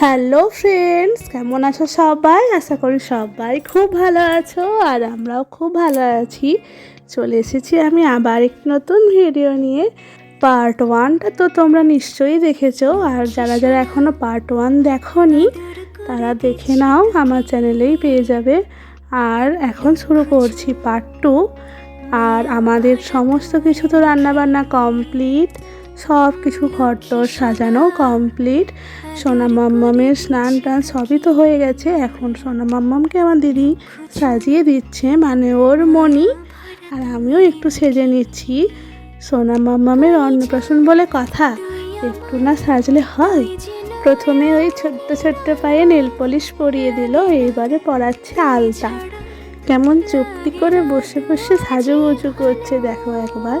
Hello friends, কেমন আছো সবাই? আশা করি সবাই খুব ভালো আছো আর আমরাও খুব ভালো আছি। চলে এসেছি আমি আবার একটি নতুন ভিডিও নিয়ে পার্ট ওয়ানটা তো তোমরা নিশ্চয়ই দেখেছ। আর যারা যারা এখনও পার্ট ওয়ান দেখোনি, তারা দেখে নাও, আমার চ্যানেলেই পেয়ে যাবে। আর এখন শুরু করছি পার্ট টু আর আমাদের সমস্ত কিছু তো রান্নাবান্না কমপ্লিট সব কিছু ঘর টর সাজানো কমপ্লিট সোনা মাম্মামের স্নান টান সবই তো হয়ে গেছে। এখন সোনা মাম্মামকে আমার দিদি সাজিয়ে দিচ্ছে মানে ওর মনি আর আমিও একটু সেজে নিচ্ছি। সোনা মাম্মামের অন্নপ্রাশন বলে কথা, একটু না সাজলে হয়। প্রথমে ওই ছোট্ট ছোট্ট পায়ে নেল পলিশ পরিয়ে দিল, এইবারে পরাচ্ছে আলতা। কেমন চুপটি করে বসে বসে সাজুগুজু করছে, দেখো একবার।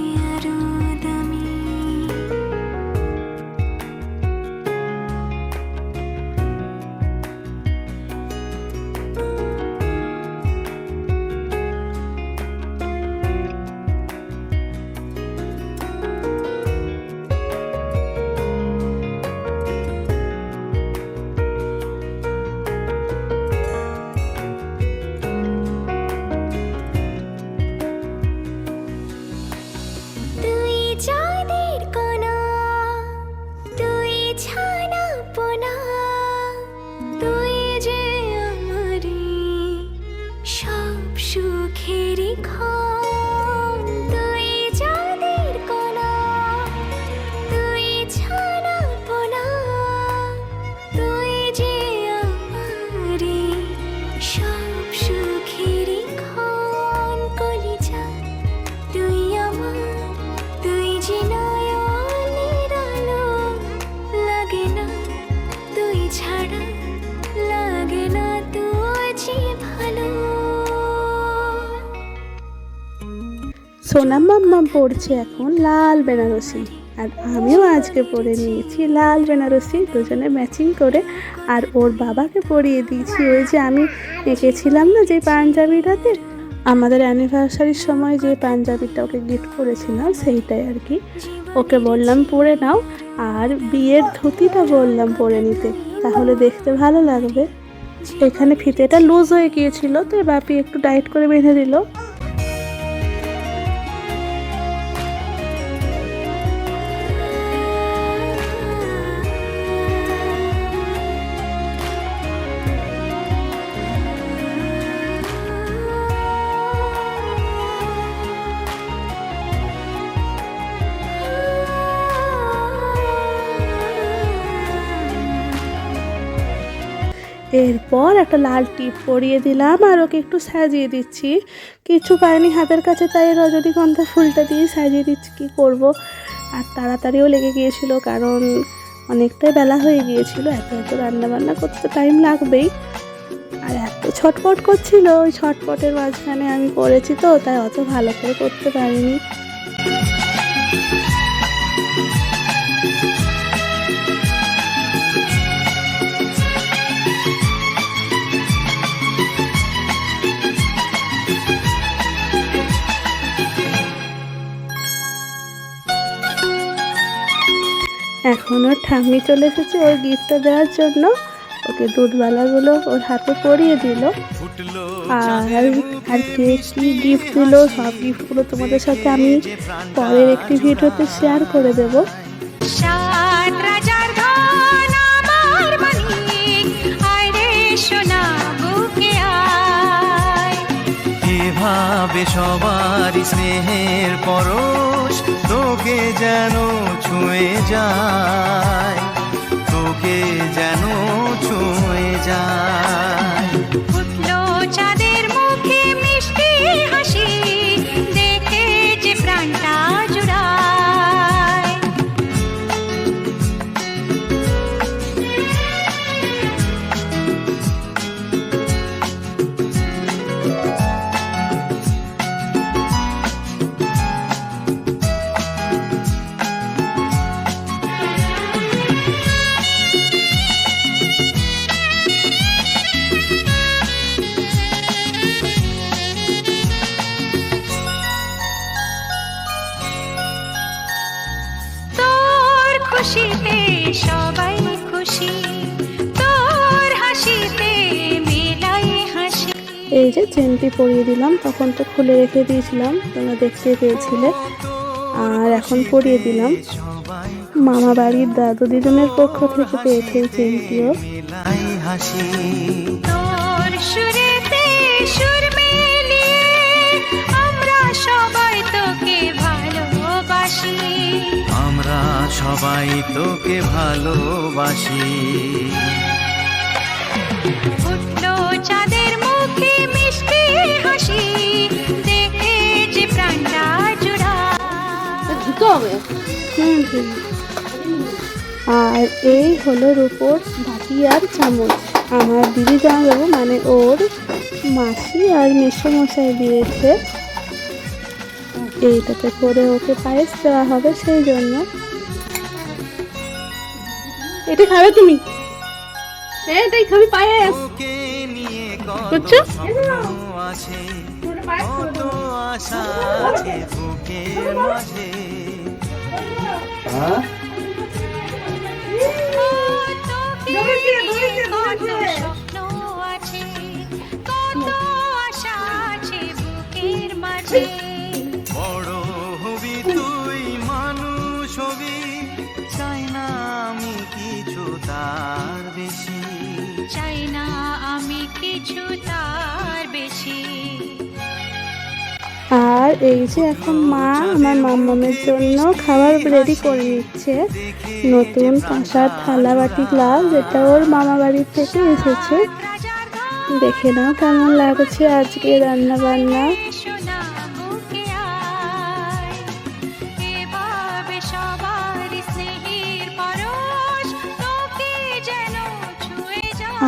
সোনা মাম্মাম পড়ছে এখন লাল বেনারসি। আর আমিও আজকে পরে নিয়েছি লাল বেনারসি, দুজনে ম্যাচিং করে। আর ওর বাবাকে পরিয়ে দিয়েছি। ওই যে আমি এঁকেছিলাম না যে পাঞ্জাবিটাতে আমাদের অ্যানিভার্সারির সময় যে পাঞ্জাবিটা ওকে গিফট করেছিলাম, সেইটাই আর কি। ওকে বললাম, পরে নাও। আর বিয়ের ধুতিটা বললাম পরে নিতে। তাহলে দেখতে ভালো লাগবে। এখানে ফিতেটা লুজ হয়ে গিয়েছিল, তো বাপি একটু টাইট করে বেঁধে দিল। এরপর একটা লাল টিপ পরিয়ে দিলাম আর ওকে একটু সাজিয়ে দিচ্ছি। কিছু পাইনি হাতের কাছে, তাই রজনীগন্ধা ফুলটা দিয়ে সাজিয়ে দিচ্ছি। কী করব? আর তাড়াতাড়িও লেগে গিয়েছিল, কারণ অনেকটাই বেলা হয়ে গিয়েছিল। এত এত রান্নাবান্না করতে টাইম লাগবেই। আর এত ছটপট করছিল, ওই ছটপটের মাঝখানে আমি করেছি তো, তাই অত ভালো করে করতে পারিনি। এখন ওর ঠাম্মি চলে এসেছে ওর গিফটটা দেওয়ার জন্য। ওকে দুধবালাগুলো ওর হাতে পরিয়ে দিল। আর আর কে কি গিফট দিল, সব গিফটগুলো তোমাদের সাথে আমি পরের একটি ভিডিওতে শেয়ার করে দেব। এভাবে সবার স্নেহের পরশ। তোকে যেন ছুঁয়ে যায় তোকে যেন ছুঁয়ে যায়। খুশিতে সবাই খুশি। তোর হাসিতে মেলাই হাসি। এই যে চেনটি পরিয়ে দিলাম তখন তো খুলে রেখে দিয়েছিলাম তোমরা দেখতে পেয়েছিলে। আর এখন পরিয়ে দিলাম। মামা বাড়ির দাদু দিদুনের পক্ষ থেকে পেয়েছে এই চেনটিও। হাসি। সবাই তোকে ভালোবাসি। ফুটলো চাঁদের মুখে মিষ্টি হাসি দেখে যে প্রাণটা জুড়া। হুম, হুম। আর এই হলো রূপোর বাটি আর চামচ। আমার দিদি জামাইবাবু মানে ওর মাসি আর মেসোমশাই দিয়েছে। এইটাতে করে ওকে পায়েস দেওয়া হবে সেই জন্য। এটা খাবে তুমি? হ্যাঁ এটাই খাবি পায়েস তোকে নিয়ে কত বুঝছ? স্বপ্ন আছে তার বেশি। আর এই যে এখন মা আমার মামামের জন্য খাবার রেডি করে নিচ্ছে। নতুন কাঁসার থালা বাটি গ্লাস যেটা ওর মামা বাড়ি থেকে এসেছে। দেখে নাও কেমন লাগছে আজকে রান্না বান্না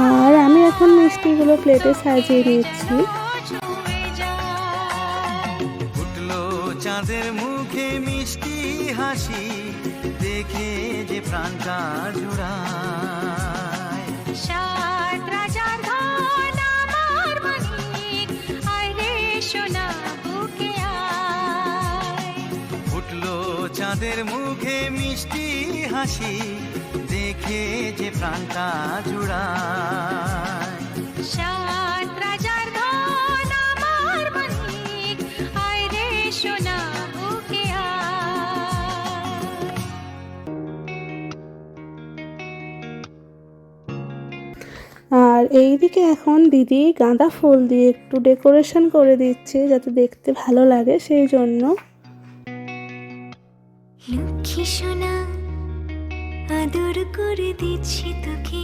আর এখন মিষ্টিগুলো প্লেটে সাজিয়ে নিচ্ছি। চাঁদের মুখে মিষ্টি হাসি দেখে যে প্রাণটা জুড়ায়। ফুটলো চাঁদের মুখে মিষ্টি হাসি দেখে যে প্রাণটা জুড়ায়। সাত রাজার ধন আমার মানিক। আয় রে সোনা বুকে আর এইদিকে এখন দিদি গাঁদা ফুল দিয়ে একটু ডেকোরেশন করে দিচ্ছে যাতে দেখতে ভালো লাগে সেই জন্য। লক্ষ্মী সোনা আদর করে দিচ্ছি তোকে।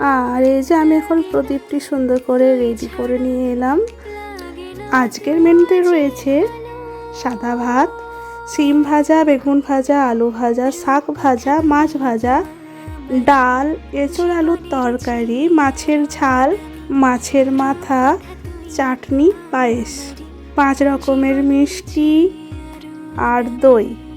আর এই যে আমি এখন প্রদীপটি সুন্দর করে রেডি করে নিয়ে এলাম। আজকের মেনুতে রয়েছে সাদা ভাত সিম ভাজা, বেগুন ভাজা, আলু ভাজা, শাক ভাজা, মাছ ভাজা, ডাল, এঁচড় আলুর তরকারি, মাছের ঝাল, মাছের মাথা, চাটনি, পায়েস। পাঁচ রকমের মিষ্টি আর দই।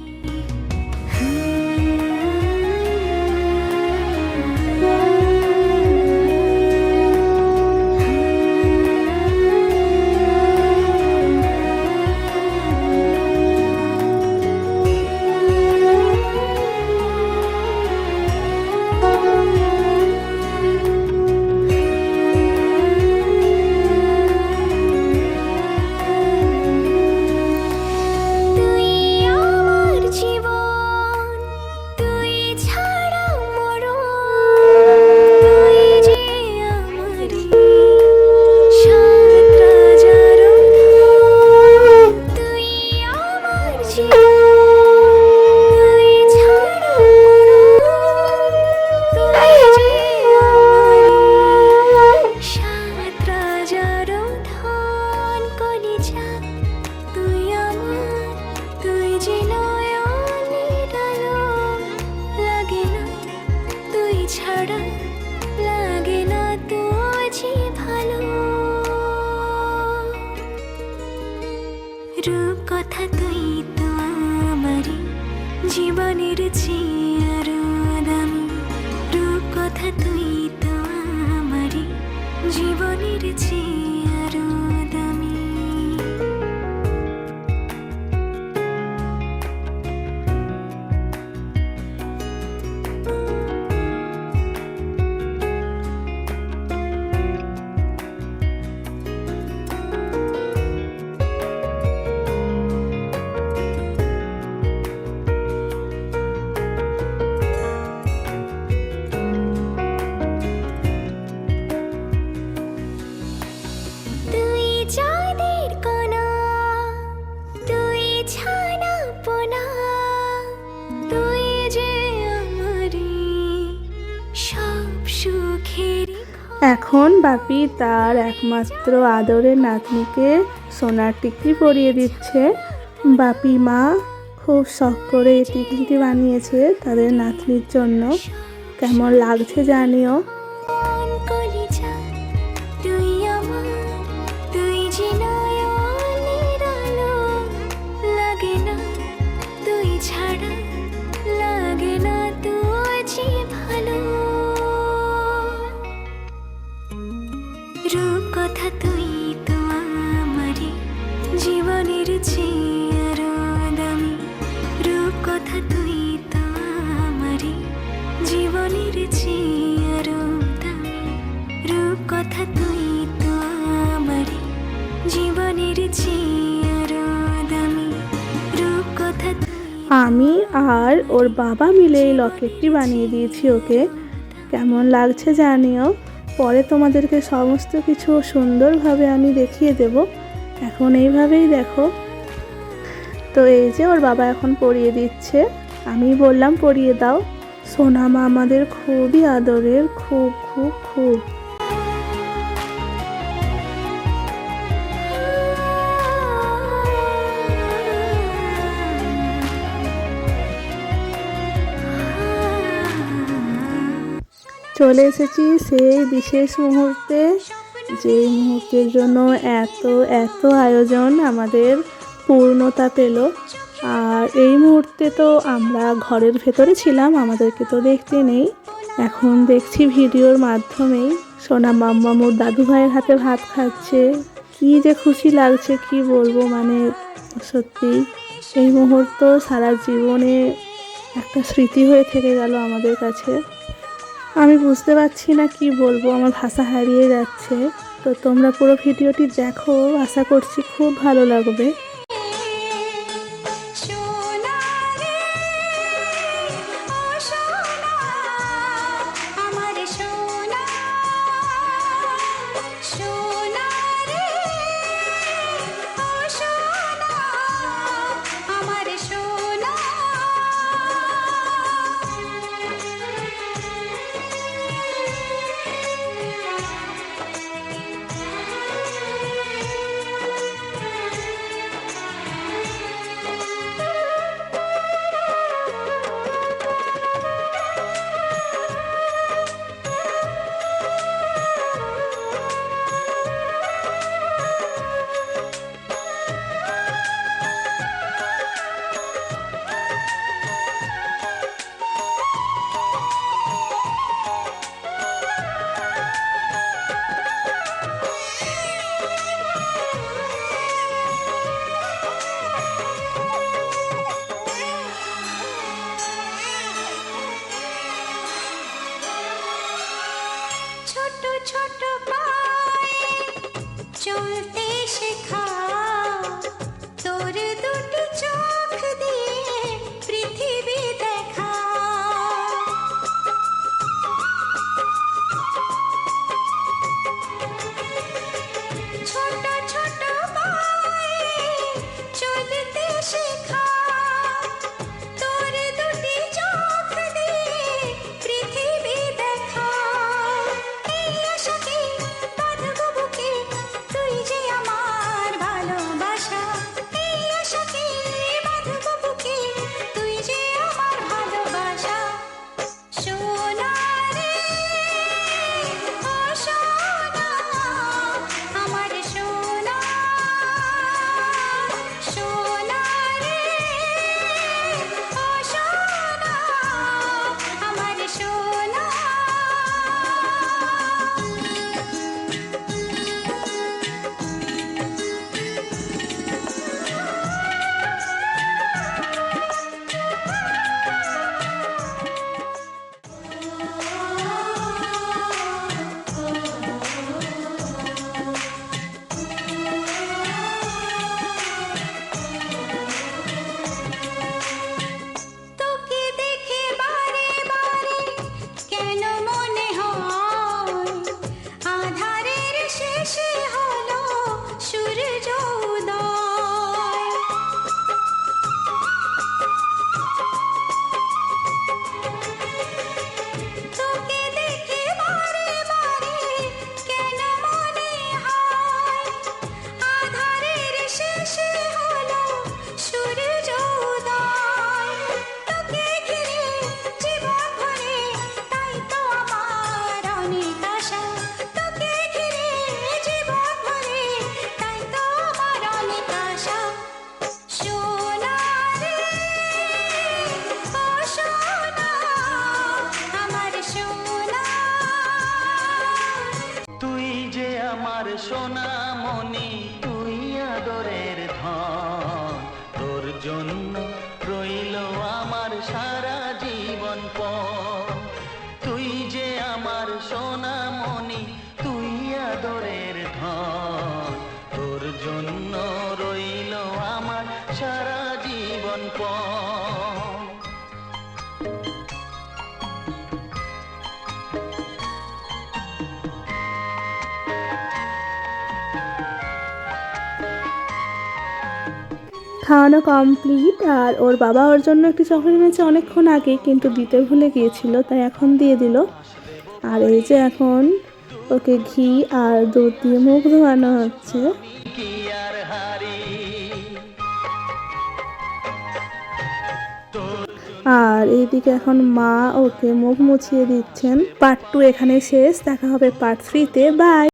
এখন বাপি তার একমাত্র আদরের নাতনিকে সোনার টিকলি পরিয়ে দিচ্ছে। বাপি মা খুব শখ করে এই টিকলিটি বানিয়েছে তাদের নাতনির জন্য। কেমন লাগছে জানিও। কথা তুই তো আমারই। জীবনের চেয়ে দামি। রূপ কথা তুই তো আমারই। জীবনের চেয়ে দামি। রূপ কথা তুই তো আমারই। জীবনের চেয়ে দামি। রূপ কথা আমি আর ওর বাবা মিলে এই লকেটটি বানিয়ে দিয়েছি ওকে। কেমন লাগছে জানিও। পরে তোমাদেরকে সমস্ত কিছু সুন্দরভাবে আমি দেখিয়ে দেব। এখন এইভাবেই দেখো। তো এই যে ওর বাবা এখন পরিয়ে দিচ্ছে। আমি বললাম পরিয়ে দাও। সোনামা আমাদের খুবই আদরের, খুব খুব খুব। চলে এসেছি সেই বিশেষ মুহূর্তে। যেই মুহূর্তের জন্য এত এত আয়োজন আমাদের পূর্ণতা পেল। আর এই মুহূর্তে তো আমরা ঘরের ভেতরে ছিলাম, আমাদেরকে তো দেখতে নেই। এখন দেখছি ভিডিওর মাধ্যমেই সোনা মাম্মা মোর দাদু ভাইয়ের হাতে ভাত খাচ্ছে। কি যে খুশি লাগছে, কি বলব মানে সত্যি। এই মুহূর্ত সারা জীবনে একটা স্মৃতি হয়ে থেকে গেল আমাদের কাছে। আমি বুঝতে পারছি না কি বলব, আমার ভাষা হারিয়ে যাচ্ছে। তো তোমরা পুরো ভিডিওটি দেখো, আশা করছি খুব ভালো লাগবে। छोटा খাওয়ানো কমপ্লিট আর ওর বাবা ওর জন্য একটি চকলেট এনেছে অনেকক্ষণ আগে, কিন্তু দিতে ভুলে গিয়েছিল, তাই এখন দিয়ে দিল। আর এই যে এখন ওকে ঘি আর দুধ দিয়ে মুখ ধোয়ানো হচ্ছে। আর এইদিকে এখন মা ওকে মুখ মুছিয়ে দিচ্ছেন। পার্ট টু এখানে শেষ, দেখা হবে পার্ট থ্রিতে বাই